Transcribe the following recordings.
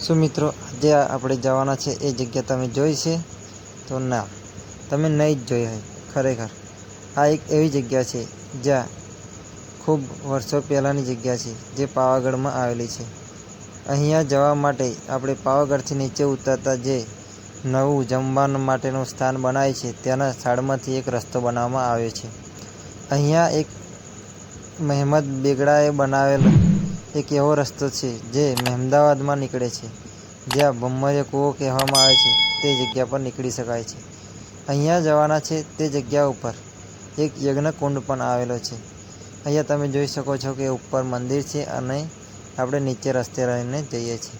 શું મિત્રો, આજે આપણે જવાના છે એ જગ્યા તમે જોઈ છે. તો ના, તમે નહીં જ જોઈ હોય, ખરેખર. આ એક એવી જગ્યા છે જ્યાં ખૂબ વર્ષો પહેલાંની જગ્યા છે, જે પાવાગઢમાં આવેલી છે. અહીંયા જવા માટે આપણે પાવાગઢથી નીચે ઉતરતા જે નવું જમવા માટેનું સ્થાન બનાવે છે, ત્યાંના સાડમાંથી એક રસ્તો બનાવવામાં આવ્યો છે. અહીંયા એક મહેમદ બેગડાએ બનાવેલો એક એવો રસ્તો છે જે મહેમદાવાદમાં નીકળે છે. જ્યાં ભમ્મરિયા કૂવો કહેવામાં આવે છે. તે જગ્યા પર નીકળી શકાય છે. અહીંયા જવાના છે તે જગ્યા ઉપર. એક યજ્ઞકુંડ પણ આવેલો છે. અહીંયા તમે જોઈ શકો છો કે ઉપર મંદિર છે અને આપણે નીચે રસ્તે રહીને જઈએ છીએ.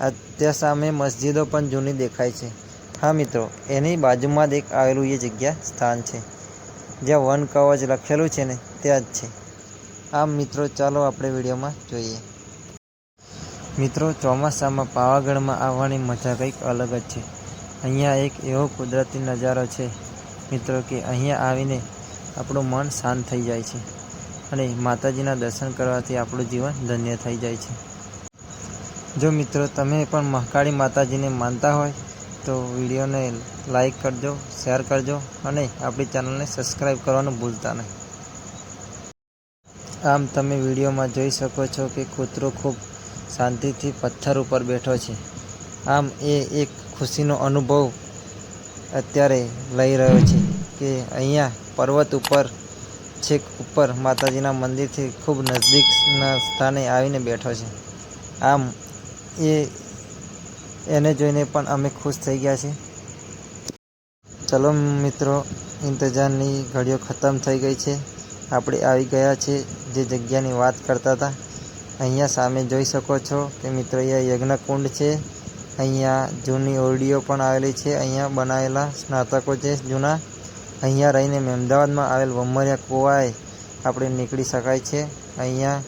આ ત્યાં સામે મસ્જિદો પણ જૂની દેખાય છે. હા મિત્રો, એની બાજુમાં જ એક આવેલું એ જગ્યા સ્થાન છે. જ્યાં વન કવચ લખેલું છે ને ત્યાં જ છે. આમ મિત્રો, ચાલો આપણે વિડીયોમાં જોઈએ. મિત્રો, ચોમાસામાં પાવાગઢમાં આવવાની મજા કંઈક અલગ જ છે. અહીંયા એક એવો કુદરતી નજારો છે, મિત્રો, કે અહીંયા આવીને આપણું મન શાંત થઈ જાય છે અને માતાજીના દર્શન કરવાથી આપણું જીવન ધન્ય થઈ જાય છે. જો મિત્રો, તમે પણ મહાકાળી માતાજીને માનતા હોય, તો વિડીયોને લાઈક કરજો, શેર કરજો અને આપણી ચેનલને સબસ્ક્રાઈબ કરવાનું ભૂલતા નહીં. આમ તમે વિડીયોમાં જોઈ શકો છો કે કૂતરો ખૂબ શાંતિથી પથ્થર ઉપર બેઠો છે. આમ એ એક ખુશીનો અનુભવ અત્યારે લઈ રહ્યો છે કે અહીંયા પર્વત ઉપર, છેક ઉપર માતાજીના મંદિરથી ખૂબ નજદીકના સ્થાને આવીને બેઠો છે. આમ એ, એને જોઈને પણ અમે ખુશ થઈ ગયા છીએ. ચલો મિત્રો, ઇંતજારની ઘડીઓ ખતમ થઈ ગઈ છે. આપણે આવી ગયા છે જે જગ્યાની વાત કરતા હતા. અહીંયા સામે જોઈ શકો છો કે મિત્રો, અહીંયા યજ્ઞકુંડ છે. અહીંયા જૂની ઓરડીઓ પણ આવેલી છે. અહીંયા બનાવેલા સ્નાતકો છે જૂના. અહીંયા રહીને અમદાવાદમાં આવેલ વમરિયા કુવાએ આપણે નીકળી શકાય છે. અહીંયા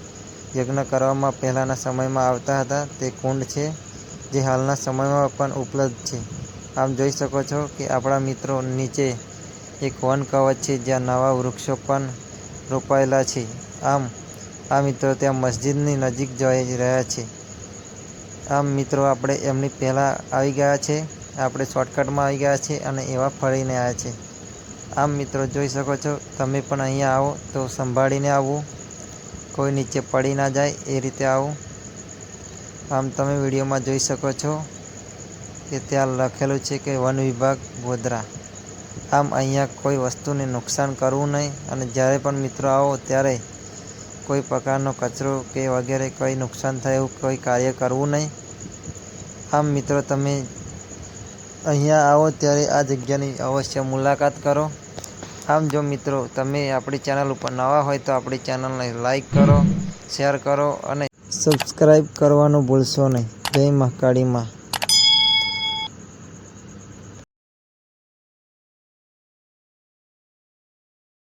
યજ્ઞ કરવામાં પહેલાંના સમયમાં આવતા હતા. તે કુંડ છે જે હાલના સમયમાં પણ ઉપલબ્ધ છે. આમ જોઈ શકો છો કે આપણા મિત્રો નીચે એક વન કવચ છે જ્યાં નવા વૃક્ષો પણ રોપાયેલા છે. આમ, આ મિત્રો ત્યાં મસ્જિદની નજીક જઈ રહ્યા છે. આમ મિત્રો, આપણે એમની પહેલાં આવી ગયા છે. આપણે શોર્ટકટમાં આવી ગયા છે અને એવા ફરીને આવ્યા છે. આમ મિત્રો, જોઈ શકો છો, તમે પણ અહીંયા આવો તો સંભાળીને આવવું કોઈ નીચે પડી ના જાય એ રીતે આવું. આમ તમે વિડીયોમાં જોઈ શકો છો કે ત્યાં લખેલું છે કે વન વિભાગ ગોધરા. આમ અહીંયા કોઈ વસ્તુને નુકસાન કરવું નહીં અને જ્યારે પણ મિત્રો આવો ત્યારે કોઈ પ્રકારનો કચરો કે વગેરે કોઈ નુકસાન થાય એવું કોઈ કાર્ય કરવું નહીં. આમ મિત્રો તમે અહીંયા આવો ત્યારે આ જગ્યાની અવશ્ય મુલાકાત કરો. આમ જો મિત્રો તમે આપણી ચેનલ ઉપર નવા હોય તો આપણી ચેનલને લાઈક કરો, શેર કરો અને સબસ્ક્રાઈબ કરવાનું ભૂલશો નહીં. જય મહાકાળીમાં